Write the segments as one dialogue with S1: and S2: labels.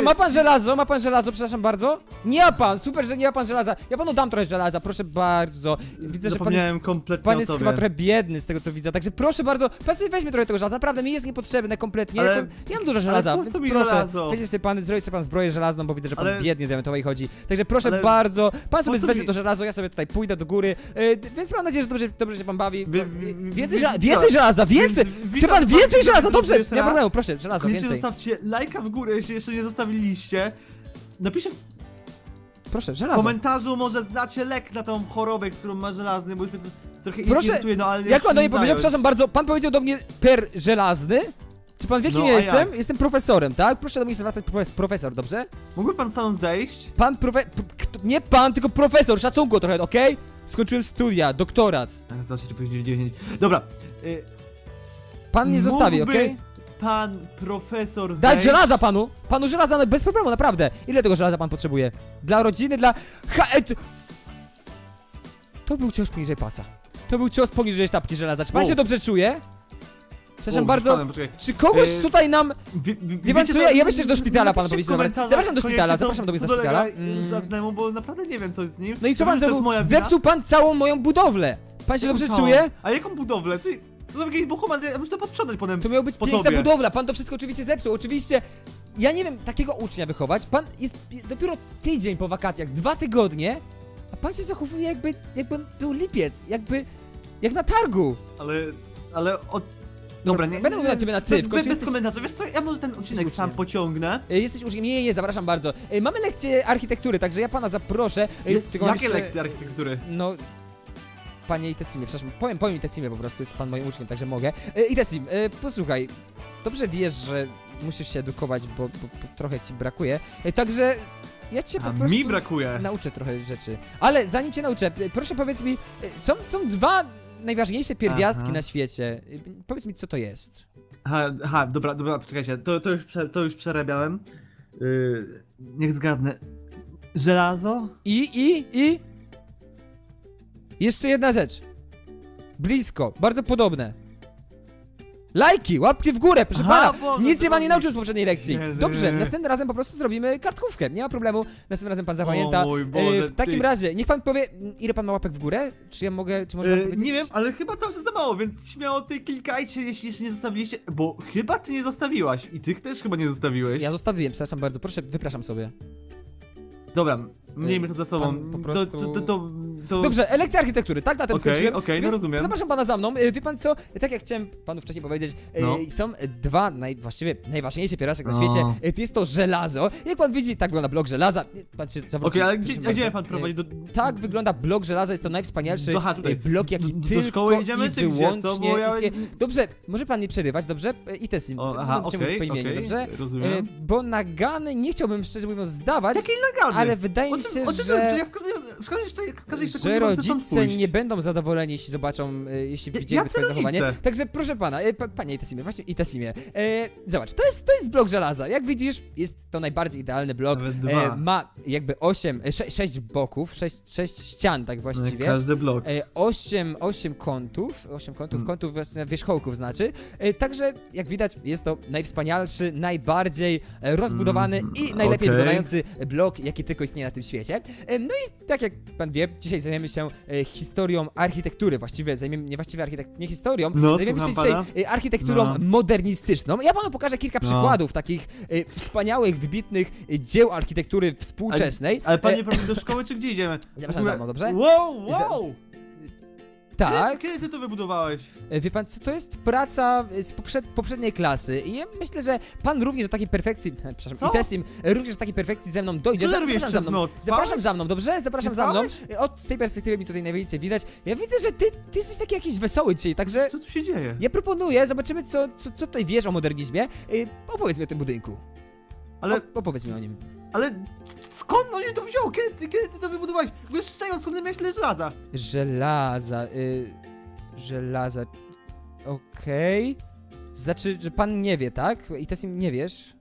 S1: Przepraszam, ma pan żelazo? Ma pan żelazo? Przepraszam bardzo? Nie ma pan, super, że nie ma pan żelaza. Ja panu dam trochę żelaza, proszę bardzo. Widzę, że pan jest,
S2: Zapomniałem kompletnie
S1: pan
S2: o
S1: jest
S2: tobie.
S1: chyba trochę biedny z tego co widzę, także proszę bardzo, pan sobie weźmie trochę tego żelaza, naprawdę mi jest niepotrzebne kompletnie.
S2: Ale-
S1: Ja, mam dużo żelaza,
S2: po
S1: więc
S2: mi
S1: proszę,
S2: żelazo?
S1: weźcie sobie pan, zrobić sobie pan zbroję żelazną, bo widzę, że pan
S2: Ale-
S1: biednie diamentowej chodzi. Także proszę
S2: Ale-
S1: bardzo, pan sobie
S2: co
S1: weźmie
S2: mi-
S1: to żelazo, ja sobie tutaj pójdę do góry, y, więc mam nadzieję, że dobrze, dobrze się pan bawi.
S2: Wi- wi-
S1: Więcej,
S2: wi-
S1: żela-
S2: witam.
S1: więcej żelaza, więcej!
S2: Więc
S1: Chce
S2: witam
S1: pan
S2: was,
S1: więcej żelaza, dobrze,
S2: jeszcze
S1: nie ma
S2: raz.
S1: problemu, proszę, żelazo,
S2: Koniecznie
S1: więcej.
S2: zostawcie lajka w górę, jeśli jeszcze nie zostawiliście. Napiszcie w
S1: Proszę, żelazo.
S2: komentarzu, może znacie lek na tą chorobę, którą ma żelazny, bo już mnie to trochę
S1: Proszę,
S2: irytuje, no ale
S1: Jak pan do mnie
S2: nie
S1: powiedział,
S2: zająć.
S1: przepraszam bardzo, pan powiedział do mnie per żelazny? Czy pan wie kim
S2: No,
S1: ja jestem?
S2: jak?
S1: Jestem profesorem, tak? Proszę do mnie zwracać profes profesor, dobrze?
S2: Mógłby pan sam zejść?
S1: Pan profe... p- kto- Nie pan, tylko profesor, szacunku trochę, okej? Skończyłem studia, doktorat.
S2: Ach, Zobaczcie, później 9. Dobra. Y,
S1: Pan nie zostawi,
S2: mógłby
S1: okej?
S2: Pan profesor
S1: Dać
S2: zejść?
S1: żelaza panu! Panu żelaza no, bez problemu, naprawdę. Ile tego żelaza pan potrzebuje? Dla rodziny, dla... Ha, e, t- To był cios poniżej pasa. To był cios poniżej sztabki żelaza. Czy pan
S2: Wow.
S1: się dobrze czuje? Przepraszam
S2: O,
S1: bardzo.
S2: poczekaj.
S1: Czy kogoś
S2: Yy,
S1: tutaj nam
S2: Wie, wie,
S1: Wie pan
S2: wiecie
S1: co, ja-
S2: co?
S1: ja myślę, że do szpitala pan powinien Zapraszam do szpitala, zapraszam do mnie
S2: co
S1: do szpitala. Mm.
S2: żelaznemu, bo naprawdę nie wiem co jest z nim.
S1: No i co pan
S2: wiem, że to jest
S1: zrobił?
S2: moja wina.
S1: Zepsuł pan całą moją budowlę! Pan się dobrze
S2: Całą.
S1: czuje?
S2: A jaką budowlę? Ty, to za jakiś buchoman, ja muszę to posprzątać potem.
S1: To miała być
S2: po
S1: piękna
S2: sobie.
S1: budowla, pan to wszystko oczywiście zepsuł. Oczywiście, ja nie wiem, takiego ucznia wychować. Pan jest pi- dopiero tydzień po wakacjach, dwa tygodnie, a pan się zachowuje jakby, jakby był lipiec, jakby, jak na targu.
S2: Ale, ale od... Dobra, nie,
S1: będę mówił na ciebie na ty, w
S2: Bez,
S1: końcu
S2: bez
S1: jesteś-
S2: komentarza, wiesz co, ja może ten odcinek
S1: uczniem.
S2: sam pociągnę.
S1: E, Jesteś uczniem, nie, nie, nie, zapraszam bardzo. E, Mamy lekcję architektury, także ja pana zaproszę. E,
S2: Je-
S1: tylko mam
S2: Jakie
S1: jeszcze-
S2: lekcje architektury?
S1: No. Panie Itesimie, przepraszam, powiem, powiem Itesimie po prostu, jest pan moim uczniem, także mogę. E, Itesim, e, posłuchaj, dobrze wiesz, że musisz się edukować, bo, bo, bo trochę ci brakuje, e, także ja cię po
S2: A
S1: prostu
S2: mi brakuje.
S1: nauczę trochę rzeczy. Ale zanim cię nauczę, e, proszę powiedz mi, e, są, są dwa najważniejsze pierwiastki
S2: Aha.
S1: na świecie. E, Powiedz mi, co to jest.
S2: Aha, aha, dobra, dobra, poczekajcie, to, to, już, prze, to już przerabiałem. Yy, niech zgadnę. Żelazo?
S1: I, i, i... Jeszcze jedna rzecz. Blisko, bardzo podobne. Lajki, łapki w górę, proszę
S2: Aha,
S1: pana.
S2: Boże,
S1: Nic się pan nie nauczył z poprzedniej lekcji.
S2: Kiedy?
S1: Dobrze, następnym razem po prostu zrobimy kartkówkę. Nie ma problemu. Następnym razem pan zapamięta.
S2: Mój Boże,
S1: E, w takim
S2: ty.
S1: razie, niech pan powie, ile pan ma łapek w górę? Czy ja mogę, czy może pan powiedzieć?
S2: nie wiem, ale chyba cały czas za mało, więc śmiało ty klikajcie, jeśli jeszcze nie zostawiliście, bo chyba ty nie zostawiłaś i ty też chyba nie zostawiłeś.
S1: Ja zostawiłem, przepraszam bardzo, proszę, wypraszam sobie.
S2: Dobra, miejmy to za sobą.
S1: pan po prostu-
S2: To, to, to, to, to...
S1: Dobrze, lekcja architektury, tak? Na tym
S2: Okej,
S1: skończyłem.
S2: okej, no
S1: Więc
S2: rozumiem.
S1: Zapraszam pana za mną. E, Wie pan co? Tak jak chciałem panu wcześniej powiedzieć, e,
S2: No.
S1: są dwa, naj, właściwie najważniejsze pierwiastek na
S2: O.
S1: świecie. E, To jest to żelazo. Jak pan widzi, tak wygląda blok żelaza. E, Pan się zawrócił.
S2: Okej, ale
S1: proszę
S2: gdzie, a
S1: bardzo.
S2: gdzie pan
S1: E,
S2: prowadzi? Do...
S1: Tak wygląda blok żelaza, jest to najwspanialszy
S2: Aha, tutaj.
S1: e, blok, jaki
S2: Do- do
S1: tylko
S2: szkoły idziemy,
S1: i
S2: czy gdzie?
S1: wyłącznie
S2: Co? Bo ja-
S1: istnieje. Dobrze, może pan nie przerywać, dobrze? E, I te sim.
S2: O, aha,
S1: Będę cię mówił
S2: okej,
S1: po imieniu,
S2: okej,
S1: dobrze? E,
S2: rozumiem.
S1: Bo nagany nie chciałbym szczerze mówiąc zdawać,
S2: Jakiej nagany?
S1: ale wydaje
S2: O
S1: mi
S2: czym-
S1: się,
S2: o czym-
S1: że...
S2: Ja w każdej, w każdej, w każdej
S1: że
S2: mam stąd
S1: rodzice
S2: pójść.
S1: nie będą zadowoleni, jeśli zobaczą, e, jeśli
S2: Ja-
S1: widzieliby
S2: jacy
S1: twoje zachowanie.
S2: rodzice?
S1: Także proszę pana, e, pa, panie Itasimie, właśnie Itasimie, e, zobacz, to jest, to jest blok żelaza. Jak widzisz, jest to najbardziej idealny blok.
S2: Nawet dwa.
S1: Ma jakby 8, 6 boków, 6, sześć ścian tak właściwie.
S2: Każdy blok.
S1: E, 8, 8 kątów, 8 kątów,
S2: Mm.
S1: kątów właśnie wierzchołków znaczy. E, także jak widać jest to najwspanialszy, najbardziej e, rozbudowany
S2: Mm,
S1: i najlepiej
S2: okej.
S1: wyglądający blok, jaki tylko istnieje na tym świecie. E, no i tak jak pan wie, dzisiaj zajmiemy się e, historią architektury, właściwie zajmiemy, nie właściwie architekt, nie historią,
S2: No,
S1: zajmiemy się
S2: słucham
S1: dzisiaj
S2: pana.
S1: e, architekturą
S2: No.
S1: modernistyczną. Ja panu pokażę kilka
S2: No.
S1: przykładów takich e, wspaniałych, wybitnych e, dzieł architektury współczesnej.
S2: Ale pan
S1: E,
S2: nie prowadzi do szkoły, czy gdzie idziemy?
S1: Zapraszam za mną, dobrze?
S2: Wow, wow!
S1: Tak.
S2: Kiedy, kiedy ty to wybudowałeś?
S1: E, Wie pan co, to jest praca e, z poprzed, poprzedniej klasy i ja myślę, że pan również do takiej perfekcji, e, przepraszam,
S2: Co?
S1: i Tesim e, również do takiej perfekcji ze mną dojdzie.
S2: Co
S1: Za-
S2: robiłeś
S1: zapraszam za
S2: przez
S1: mną.
S2: noc?
S1: Zapraszam za mną, dobrze? Zapraszam
S2: Nie
S1: za mną.
S2: spałeś?
S1: E, Od z tej perspektywy mi tutaj najwięcej widać. Ja widzę, że ty, ty jesteś taki jakiś wesoły dzisiaj, także
S2: Co tu się dzieje?
S1: ja proponuję, zobaczymy co, co, co tutaj wiesz o modernizmie. E, Opowiedz mi o tym budynku.
S2: Ale,
S1: O, opowiedz mi o nim.
S2: ale skąd on się to wziął? Kiedy ty, kiedy ty to wybudowałeś? Wiesz z czego, skąd ty miałeś tyle żelaza?
S1: Żelaza, y, żelaza, okej. Znaczy, że pan nie wie, tak? I Tesim nie wiesz?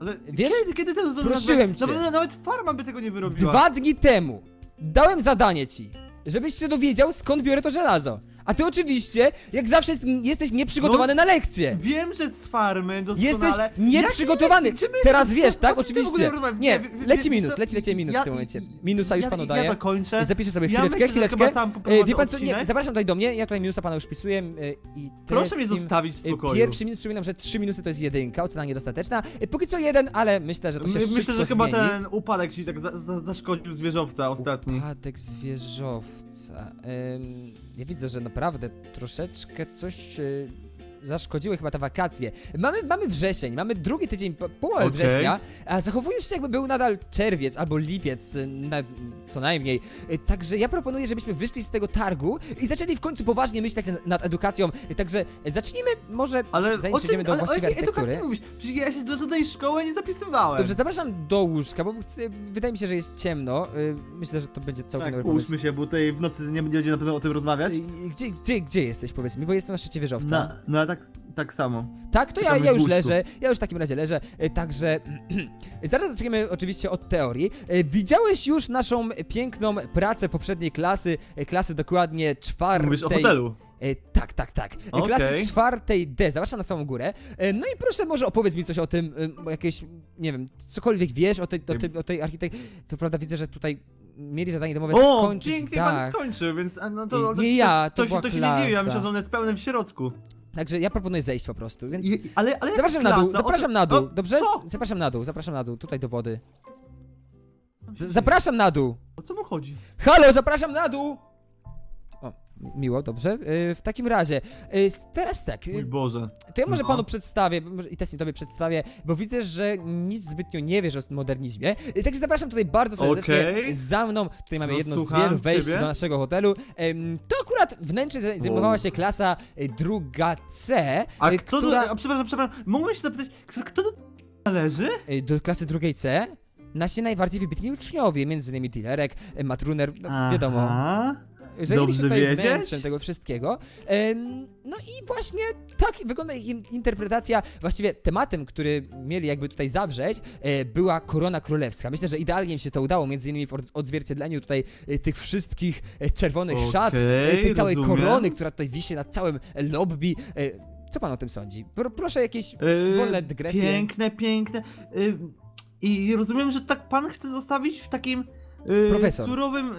S2: Ale
S1: Wiesz?
S2: kiedy, kiedy ty to zrobiłeś?
S1: Prosiłem cię.
S2: Nawet, nawet farma by tego nie wyrobiła.
S1: Dwa dni temu dałem zadanie ci, żebyś się dowiedział skąd biorę to żelazo. A ty oczywiście, jak zawsze jest, jesteś nieprzygotowany na lekcję.
S2: Wiem, że z farmy doskonale...
S1: Jesteś
S2: Jakie
S1: nieprzygotowany.
S2: lekcje? Czy my-
S1: Teraz wiesz, tak?
S2: czym ty w ogóle
S1: Oczywiście.
S2: rozmawiasz?
S1: Nie,
S2: wie- wie-
S1: leci minus,
S2: co-
S1: leci, leci minus
S2: ja-
S1: w tym momencie. Minusa już
S2: ja,
S1: panu
S2: Ja
S1: daję. Zapiszę sobie
S2: Ja
S1: chwileczkę,
S2: myślę, że
S1: chwileczkę.
S2: chyba sam
S1: E,
S2: poprowadzę
S1: Wie pan co, nie,
S2: odcinek.
S1: zapraszam tutaj do mnie, ja tutaj minusa pana już wpisuję e, i
S2: Proszę mnie zostawić w
S1: e,
S2: spokoju.
S1: Pierwszy minus, przypominam, że trzy minusy to jest jedynka, ocena niedostateczna. E, Póki co jeden, ale myślę, że to się
S2: My,
S1: szybko
S2: myślę, że chyba
S1: zmieni.
S2: ten upadek ci tak za, za, zaszkodził zwierzowca ostatni.
S1: Upadek zwierzowca. Ym, ja widzę, że naprawdę troszeczkę coś y, zaszkodziły chyba te wakacje. Mamy, mamy wrzesień, mamy drugi tydzień, po- połowę
S2: Okej.
S1: września, a zachowujesz się jakby był nadal czerwiec albo lipiec, y, na, co najmniej. Y, Także ja proponuję, żebyśmy wyszli z tego targu i zaczęli w końcu poważnie myśleć nad, nad edukacją. Y, Także zacznijmy może,
S2: Ale
S1: zanim
S2: o
S1: przejdziemy
S2: czym,
S1: do
S2: ale o
S1: właściwej
S2: jakiej edukacji
S1: architektury.
S2: mówisz? Przecież ja się do żadnej szkoły nie zapisywałem.
S1: Dobrze, zapraszam do łóżka, bo chcę, wydaje mi się, że jest ciemno. Y, Myślę, że to będzie całkiem
S2: tak,
S1: dobry pomysł.
S2: ułóżmy się, bo tutaj w nocy nie będzie na pewno o tym rozmawiać.
S1: Y, Gdzie, gdzie, gdzie jesteś, powiedz mi, bo jestem na szczycie wieżowca.
S2: Na, no tak, tak samo.
S1: Tak, to ja, ja już leżę, ja już w takim razie leżę, e, także zaraz zaczniemy oczywiście od teorii. E, Widziałeś już naszą piękną pracę poprzedniej klasy, e, klasy dokładnie czwartej...
S2: Mówisz o hotelu.
S1: E, tak, tak, tak. E,
S2: Okej.
S1: Klasy czwartej D, zapraszam na samą górę. E, no i proszę może opowiedz mi coś o tym, e, jakieś, nie wiem, cokolwiek wiesz o tej, o tej, o tej architek... To prawda widzę, że tutaj mieli zadanie domowe
S2: O,
S1: skończyć,
S2: pięknie
S1: tak.
S2: pan skończył, więc a, no to,
S1: Nie,
S2: to,
S1: nie ja, to
S2: to,
S1: była
S2: się, to się nie dziwi, ja
S1: klasa.
S2: myślę, że on jest pełnym w środku.
S1: Także ja proponuję zejść po prostu, więc...
S2: I, ale, ale
S1: Zapraszam
S2: jaka
S1: na dół,
S2: klasa? O
S1: zapraszam na dół,
S2: o,
S1: dobrze?
S2: Co?
S1: Zapraszam na dół, zapraszam na dół, tutaj do wody. Z zapraszam na dół!
S2: O co mu chodzi?
S1: Halo, zapraszam na dół! Miło, dobrze. Yy, w takim razie, yy, s- teraz tak,
S2: Mój
S1: yy,
S2: Boże.
S1: to ja może
S2: No.
S1: panu przedstawię, może i też tobie przedstawię, bo widzę, że nic zbytnio nie wiesz o modernizmie. Yy, także zapraszam tutaj bardzo serdecznie
S2: Okej.
S1: za mną. Tutaj mamy
S2: No,
S1: jedno z
S2: słucham
S1: wielu wejść
S2: ciebie.
S1: do naszego hotelu. To akurat wnętrze zaj- zajmowała się klasa yy, druga C,
S2: A
S1: yy,
S2: kto
S1: która...
S2: do, a, przepraszam, przepraszam, mógłbym się zapytać, kto, kto do należy?
S1: Y, do klasy drugiej C nasi najbardziej wybitni uczniowie, między innymi Dillerek, y, Matruner, no, wiadomo.
S2: Aha.
S1: Zajęli się
S2: dobrze
S1: tutaj
S2: wiedzieć.
S1: wnętrzem tego wszystkiego. No i właśnie tak wygląda ich interpretacja. Właściwie tematem, który mieli jakby tutaj zawrzeć, e, była korona królewska. Myślę, że idealnie im się to udało, między innymi w od- odzwierciedleniu tutaj e, tych wszystkich e, czerwonych szat, e,
S2: Okej,
S1: tej całej
S2: rozumiem.
S1: korony, która tutaj wisi nad całym lobby. Co pan o tym sądzi? Pro, proszę jakieś
S2: Yy,
S1: wolne dygresje.
S2: Piękne, piękne. Yy, I rozumiem, że tak pan chce zostawić w takim yy, surowym,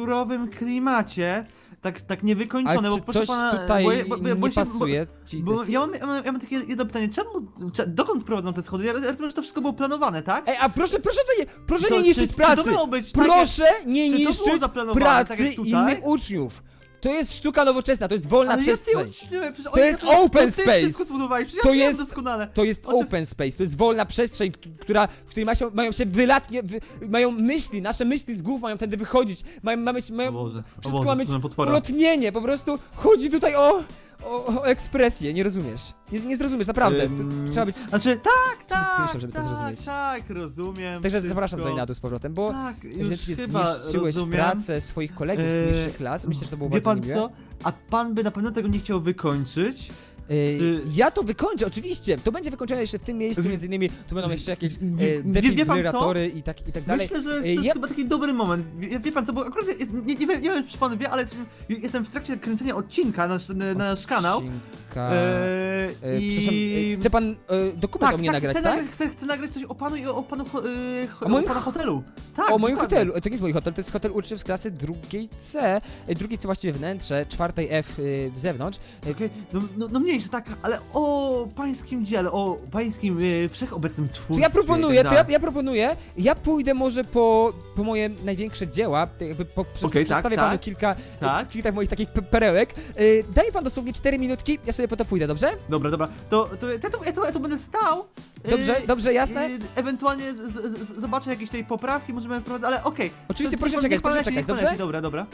S2: surowym klimacie. Tak, tak niewykończone,
S1: czy
S2: bo proszę
S1: coś
S2: pana,
S1: tutaj
S2: bo, ja- bo, bo, bo
S1: nie
S2: się-
S1: pasuje ci?
S2: Bo, bo ja, mam, ja, mam, ja mam takie jedno pytanie, czemu, cze, dokąd prowadzą te schody? Ja rozumiem, że to wszystko było planowane, tak?
S1: Ej, a proszę, proszę to nie, proszę
S2: To
S1: nie
S2: czy-
S1: niszczyć
S2: czy
S1: pracy!
S2: to miało być tak,
S1: Proszę nie
S2: czy to było
S1: niszczyć
S2: zaplanowane,
S1: pracy
S2: tak jak tutaj?
S1: innych uczniów! To jest sztuka nowoczesna, to jest wolna
S2: Ale ja
S1: przestrzeń.
S2: przecież
S1: To
S2: oni
S1: jest open
S2: to ty
S1: space.
S2: wszystko zbudowałeś, przecież
S1: To
S2: ja wiem
S1: jest-
S2: doskonale.
S1: To jest
S2: O czym-
S1: open space, to jest wolna przestrzeń, k- która, w której ma się, mają się wylatnie, wy, mają myśli, nasze myśli z głów mają tędy wychodzić, mają, mamy,
S2: O
S1: mają,
S2: Boże, o
S1: wszystko
S2: Boże,
S1: ma mieć
S2: stronę potwora.
S1: ulotnienie, po prostu chodzi tutaj o, o, o ekspresję, nie rozumiesz, nie, nie zrozumiesz, naprawdę, to,
S2: Ym,
S1: trzeba być,
S2: Znaczy, tak, tak,
S1: geniuszem, żeby to
S2: tak,
S1: zrozumieć.
S2: tak, rozumiem.
S1: także
S2: wszystko.
S1: zapraszam tutaj na dół z powrotem, bo
S2: Tak, już chyba
S1: zniszczyłeś
S2: rozumiem.
S1: pracę swoich kolegów z niższych klas, myślę, że to było
S2: Wie
S1: bardzo
S2: pan
S1: niemiłe.
S2: co? A pan by na pewno tego nie chciał wykończyć? Ty-
S1: Ja to wykończę, oczywiście. To będzie wykończone jeszcze w tym miejscu, między innymi tu będą jeszcze jakieś e,
S2: wie- pan
S1: defibrylatory i tak, i tak dalej.
S2: Myślę, że to
S1: Yy,
S2: jest
S1: ja-
S2: chyba taki dobry moment. Wie, wie pan co, bo akurat jest, nie, nie, wiem, nie wiem, czy pan wie, ale jestem, jestem w trakcie kręcenia odcinka na nasz, na nasz kanał.
S1: Odcinka.
S2: Eee,
S1: E,
S2: i...
S1: Przepraszam, e, chce pan e, dokument
S2: tak,
S1: o mnie
S2: tak,
S1: nagrać,
S2: chcę,
S1: tak?
S2: nagrać, chcę, chcę nagrać coś o panu i o, panu, ho, yy, ho,
S1: O moim
S2: o pana
S1: ho-
S2: hotelu. Tak,
S1: o moim
S2: dokładnie.
S1: hotelu. E, To nie jest mój hotel, to jest hotel uczniów z klasy drugiej C. E, Drugiej C właściwie wnętrze, czwartej F e, w zewnątrz. E,
S2: Okej, no, no, no mniejsze, tak, ale o pańskim dziele, o pańskim yy, wszechobecnym
S1: To
S2: twórstwie.
S1: ja proponuję,
S2: tak
S1: to ja, ja proponuję, ja pójdę może po, po moje największe dzieła, jakby po, prze,
S2: Okej, tak,
S1: przedstawię panu
S2: tak,
S1: kilka,
S2: tak.
S1: e, kilka moich takich pe- perełek. E, Daj pan dosłownie 4 minutki, ja sobie po to pójdę, dobrze?
S2: Dobra, dobra, to, to ja, tu, ja, tu, ja tu będę stał.
S1: Dobrze,
S2: yy,
S1: dobrze, jasne?
S2: yy, ewentualnie z, z, z, zobaczę jakieś tej poprawki, możemy wprowadzać, ale okej.
S1: Oczywiście
S2: To-
S1: proszę
S2: niech pan-
S1: czekać,
S2: niech pan
S1: proszę
S2: leci,
S1: czekać,
S2: niech pan
S1: dobrze?
S2: leci, Dobra, dobra.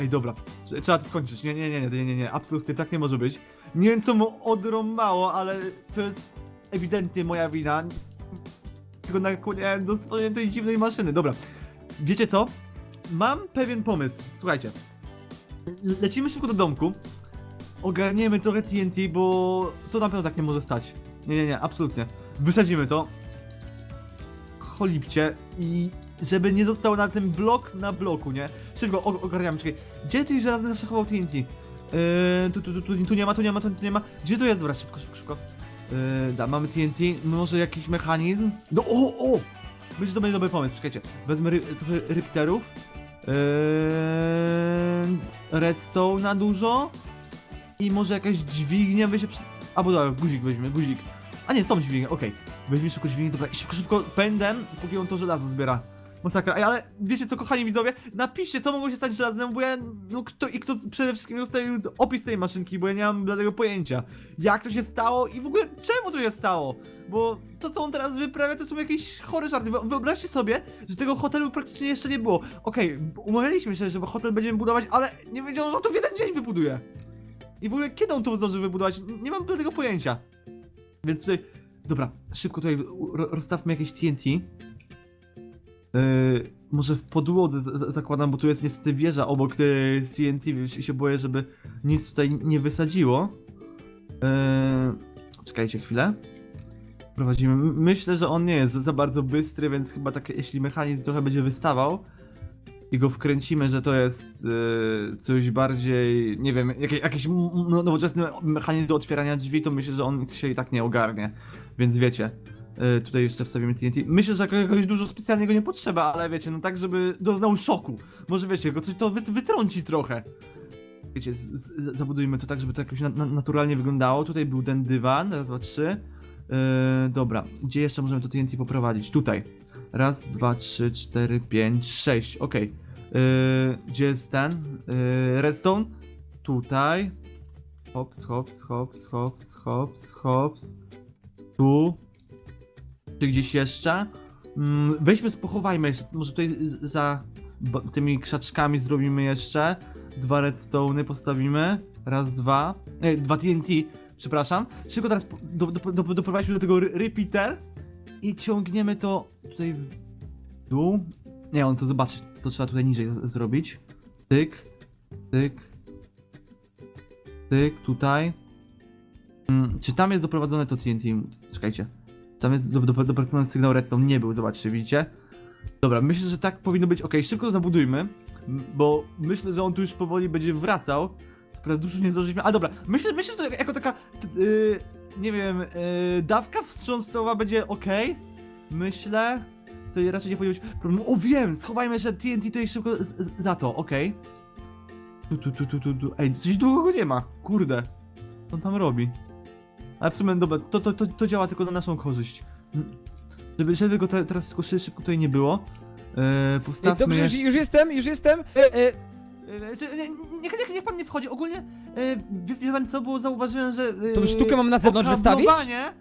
S2: Ej, dobra, Trze- trzeba to skończyć, nie, nie, nie, nie, nie, nie, nie, absolutnie tak nie może być. Nie wiem co mu odrąbało, ale to jest ewidentnie moja wina. Tylko nakłaniałem do stworzenia tej dziwnej maszyny, dobra. Wiecie co? Mam pewien pomysł, słuchajcie. Le- Lecimy szybko do domku. Ogarniemy trochę TNT, bo to na pewno tak nie może stać. Nie, nie, nie, absolutnie. Wysadzimy to. Cholipcie i żeby nie został na tym blok na bloku, nie? Szybko, ogarniamy, czekaj. Gdzie ty żelazny zawsze chował TNT? Yy, tu, tu, tu, tu, nie ma, tu nie ma, tu, tu nie ma. Gdzie to jest? Dobra, szybko, szybko, szybko. Yy, da, mamy TNT, może jakiś mechanizm? No, o, o! Myślę, to będzie dobry pomysł, czekajcie. Wezmę ry, trochę repeaterów. Yy, redstone na dużo. I może jakaś dźwignia by się przy... Albo dobra, guzik weźmie, guzik. A nie, są dźwignie, okej. Weźmie szybko dźwignię, dobra, i szybko, szybko pędem, póki on to żelazo zbiera. Masakra, ale wiecie co, kochani widzowie? Napiszcie, co mogło się stać żelaznem, bo ja, no kto i kto przede wszystkim zostawił opis tej maszynki, bo ja nie mam żadnego pojęcia. Jak to się stało i w ogóle czemu to się stało? Bo to, co on teraz wyprawia, to są jakieś chore żarty. Wyo- Wyobraźcie sobie, że tego hotelu praktycznie jeszcze nie było. Okej, umawialiśmy się, że hotel będziemy budować, ale nie wiedział, że on to w jeden dzień wybuduje. I w ogóle kiedy on to zdąży wybudować? Nie mam tego pojęcia. Więc tutaj. Dobra, szybko tutaj ro- rozstawmy jakieś TNT. Yy, może w podłodze zakładam, bo tu jest niestety wieża obok yy, z TNT, więc się boję, żeby nic tutaj nie wysadziło. Yy, czekajcie chwilę. Prowadzimy. Myślę, że on nie jest za bardzo bystry, więc chyba tak, jeśli mechanizm trochę będzie wystawał i go wkręcimy, że to jest yy, coś bardziej, nie wiem, jakie, jakiś no- nowoczesny mechanizm do otwierania drzwi, to myślę, że on się i tak nie ogarnie. Więc wiecie, yy, tutaj jeszcze wstawimy TNT. Myślę, że jakoś dużo specjalnego nie potrzeba, ale wiecie, no tak, żeby doznał szoku. Może wiecie, go coś to wyt- wytrąci trochę. Wiecie, zabudujmy to tak, żeby to jakoś na, na, naturalnie wyglądało. Tutaj był ten dywan, raz, dwa, trzy. Yy, dobra, gdzie jeszcze możemy to TNT poprowadzić? Tutaj. Raz, dwa, trzy, cztery, pięć, sześć, okej. Yy, gdzie jest ten? Yy, redstone? Tutaj. Hops, hops, hops, hops, hops, hops. Tu. Czy gdzieś jeszcze? Mm, weźmy, pochowajmy jeszcze. Może tutaj za tymi krzaczkami zrobimy jeszcze. Dwa redstone'y postawimy. Raz, dwa. Nie, dwa TNT, przepraszam. Szybko teraz do, do, do, doprowadźmy do tego re- repeater i ciągniemy to tutaj w dół. Nie, on to zobaczy. To trzeba tutaj niżej zrobić. Cyk, cyk, cyk, tutaj. Mm, czy tam jest doprowadzone to TNT? Czekajcie. Tam jest do, do, doprowadzony sygnał redstone. Nie był, zobaczcie, widzicie? Dobra, myślę, że tak powinno być. Ok, szybko to zabudujmy, bo myślę, że on tu już powoli będzie wracał. Sprawia dużo nie zdążyliśmy. A dobra, myślę, myślę, że to jako taka, yy, nie wiem, yy, dawka wstrząsowa będzie ok. Myślę. To raczej nie powinno być problemu. O wiem, schowajmy jeszcze TNT tutaj szybko za to, okej. Tu, tu, tu, tu, tu, tu. Ej, coś długo nie ma. Kurde. Co on tam robi? Ale w sumie, dobra, to, to, to, to działa tylko na naszą korzyść. Żeby, żeby go te, teraz tylko szy- szybko tutaj nie było. E, postawmy
S1: Dobrze, już, już jestem, już jestem. E, e,
S2: nie, niech, niech, niech pan nie wchodzi. Ogólnie, e, wie, wie pan co, bo zauważyłem, że... E,
S1: Tą sztukę mam na zewnątrz wystawić?
S2: okablowanie-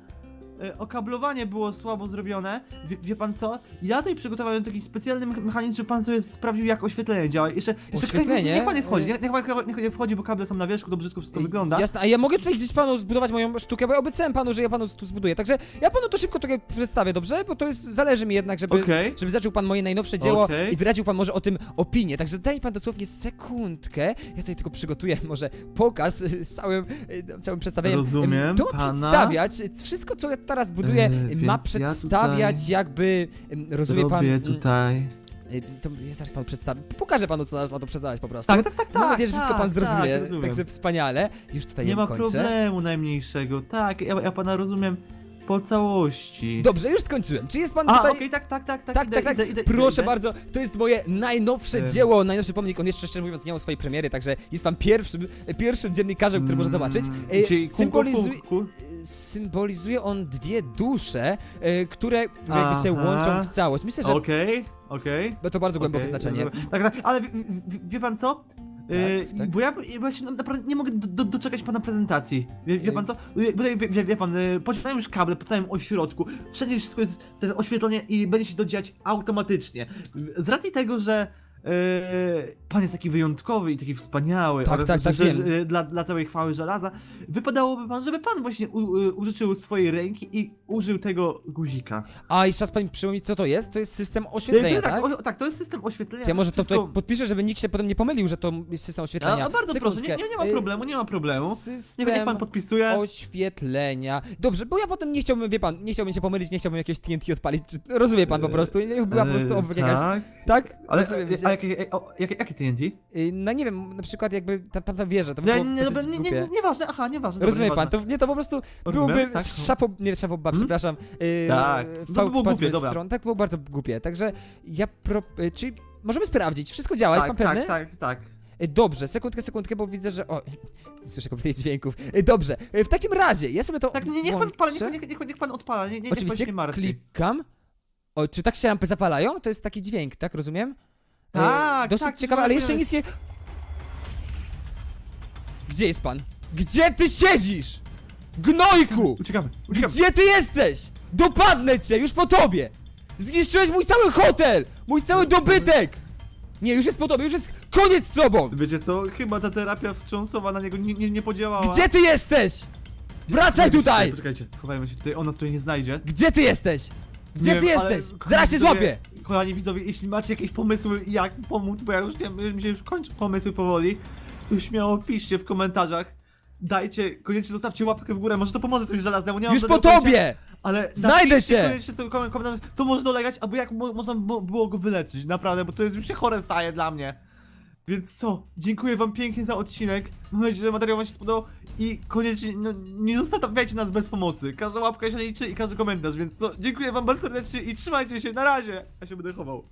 S2: e, Okablowanie było słabo zrobione. Wie, wie pan co? Ja tutaj przygotowałem taki specjalny me- mechanizm, żeby pan sobie sprawdził, jak oświetlenie działa. Jeszcze, jeszcze
S1: Oświetlenie?
S2: Niech, niech pan nie wchodzi,
S1: E,
S2: niech, niech, pan, niech nie wchodzi, bo kable są na wierzchu, to brzydko wszystko wygląda.
S1: Jasne, a ja mogę tutaj gdzieś panu zbudować moją sztukę, bo ja obiecałem panu, że ja panu tu zbuduję. Także ja panu to szybko tutaj przedstawię, dobrze? Bo to jest, zależy mi jednak, żeby,
S2: Okej.
S1: żeby zaczął pan moje najnowsze dzieło
S2: Okej.
S1: i wyraził pan może o tym opinię. Także daj pan dosłownie sekundkę. Ja tutaj tylko przygotuję może pokaz y, z całym, y, całym przedstawieniem.
S2: Rozumiem
S1: To
S2: pana.
S1: przedstawiać, y, wszystko co ja teraz buduję,
S2: E, więc
S1: ma
S2: ja
S1: przedstawiać
S2: tutaj
S1: jakby, rozumie pan...
S2: Zrobię
S1: mm,
S2: tutaj...
S1: y, To ja zaraz panu przedstawię. Pokażę panu, co zaraz ma to przedstawiać po prostu.
S2: Tak, tak, tak,
S1: Mam
S2: tak,
S1: nadzieję, że wszystko
S2: tak,
S1: pan zrozumie.
S2: tak, rozumiem.
S1: Także wspaniale. Już tutaj
S2: Nie ma
S1: kończę.
S2: problemu najmniejszego. Tak, ja, ja pana rozumiem po całości.
S1: Dobrze, już skończyłem. Czy jest pan
S2: A,
S1: tutaj...
S2: okej, tak, tak, tak, tak,
S1: Tak,
S2: idę,
S1: tak, tak.
S2: idę, idę,
S1: Proszę
S2: idę,
S1: bardzo, to jest moje najnowsze
S2: Em.
S1: dzieło, najnowszy pomnik. On jeszcze szczerze mówiąc nie miał swojej premiery, także jest pan pierwszym, pierwszym dziennikarzem, który może zobaczyć. E,
S2: Czyli
S1: symbolizuje. Symbolizuje on dwie dusze, e, które, jakby się
S2: Aha.
S1: łączą w całość. Myślę, że
S2: Okej, okej.
S1: bo to bardzo głębokie
S2: okej,
S1: znaczenie.
S2: rozumiem. Tak, tak, ale wie, wie, wie pan co? Yy,
S1: tak.
S2: Bo ja, ja się naprawdę nie mogę do, do, doczekać pana prezentacji. Wie, wie pan co? Wie, wie, wie, wie pan, yy, pociągnąłem już kable po całym ośrodku. Wszędzie wszystko jest te oświetlenie i będzie się to dziać automatycznie. Z racji tego, że pan jest taki wyjątkowy i taki wspaniały.
S1: Tak,
S2: oraz
S1: tak, tak,
S2: że,
S1: wiem.
S2: że, dla, dla całej chwały żelaza. Wypadałoby pan, żeby pan właśnie u, u, użyczył swojej ręki i użył tego guzika.
S1: A i czas pani przypomnieć, co to jest? To jest system
S2: To,
S1: oświetlenia,
S2: tak,
S1: tak?
S2: o, tak, to jest system oświetlenia.
S1: Ja może to
S2: Wszystko-
S1: tutaj podpiszę, żeby nikt się potem nie pomylił, że to jest system oświetlenia.
S2: A, a bardzo proszę, nie, nie, nie ma
S1: Y,
S2: problemu, nie ma problemu.
S1: System
S2: Niech, niech pan podpisuje.
S1: oświetlenia. Dobrze, bo ja potem nie chciałbym, wie pan, nie chciałbym się pomylić, nie chciałbym jakiegoś TNT odpalić. Rozumie pan po prostu? Była po prostu
S2: E,
S1: jakaś...
S2: Tak,
S1: Tak?
S2: ale
S1: Rozumiem,
S2: a,
S1: wiecie?
S2: a jakie, o, jakie, jakie TNT?
S1: Y, No nie wiem, na przykład jakby tam, tam ta wieża, to by
S2: Nie,
S1: było
S2: nie,
S1: dosyć
S2: dobra, nie, nie,
S1: głupie.
S2: nieważne, aha, nieważne. dobra,
S1: Rozumie pan,
S2: nieważne.
S1: to nie to po prostu
S2: Rozumiem,
S1: byłoby
S2: tak.
S1: szapo, nie szapoba,
S2: Mhm.
S1: przepraszam. Yy,
S2: Tak, no to by
S1: fałd z
S2: dobra.
S1: stron, tak było bardzo głupie. Także ja pro, y, czyli możemy sprawdzić, wszystko działa, jest pan
S2: tak,
S1: pewny?
S2: tak, tak, tak.
S1: Y, Dobrze, sekundkę, sekundkę, bo widzę, że. O, nie słyszę kompletnie dźwięków. Dobrze, w takim razie, ja sobie to.
S2: Tak, nie, niech pan odpala, niech, niech, niech, niech pan odpala, nie, nie, niech pan
S1: Oczywiście,
S2: się nie martwi.
S1: klikam. O, czy tak się lampy zapalają? To jest taki dźwięk, tak? Rozumiem? Y,
S2: Tak,
S1: Dosyć
S2: tak,
S1: ciekawe, ale jeszcze nic nie. Gdzie jest pan? Gdzie ty siedzisz? Gnojku!
S2: Uciekamy, uciekamy.
S1: Gdzie ty jesteś? Dopadnę cię, już po tobie! Zniszczyłeś mój cały hotel! Mój cały dobytek! Nie, już jest po tobie, już jest koniec z tobą!
S2: Wiecie co, chyba ta terapia wstrząsowa na niego nie, nie, nie podziałała.
S1: Gdzie ty jesteś? Wracaj tutaj!
S2: Poczekajcie, schowajmy się tutaj, on nas tutaj nie znajdzie.
S1: Gdzie ty jesteś? Gdzie
S2: Nie
S1: ty
S2: wiem, ale
S1: jesteś?
S2: kochani
S1: Zaraz się
S2: widzowie,
S1: złapię!
S2: Kochani widzowie, jeśli macie jakieś pomysły, jak pomóc, bo ja już nie mi się już kończy pomysły powoli, to śmiało piszcie w komentarzach. Dajcie, koniecznie zostawcie łapkę w górę, może to pomoże coś żelaznemu, nie mam
S1: Już po
S2: żadnego pojęcia,
S1: tobie!
S2: Ale
S1: Znajdę
S2: napiszcie
S1: cię!
S2: koniecznie sobie komentarz, co może dolegać, albo jak mo można było go wyleczyć, naprawdę, bo to jest już się chore staje dla mnie. Więc co, dziękuję wam pięknie za odcinek, mam nadzieję, że materiał wam się spodobał i koniecznie no, nie zostawiajcie nas bez pomocy, każda łapka się liczy i każdy komentarz, więc co, dziękuję wam bardzo serdecznie i trzymajcie się, na razie! Ja się będę chował.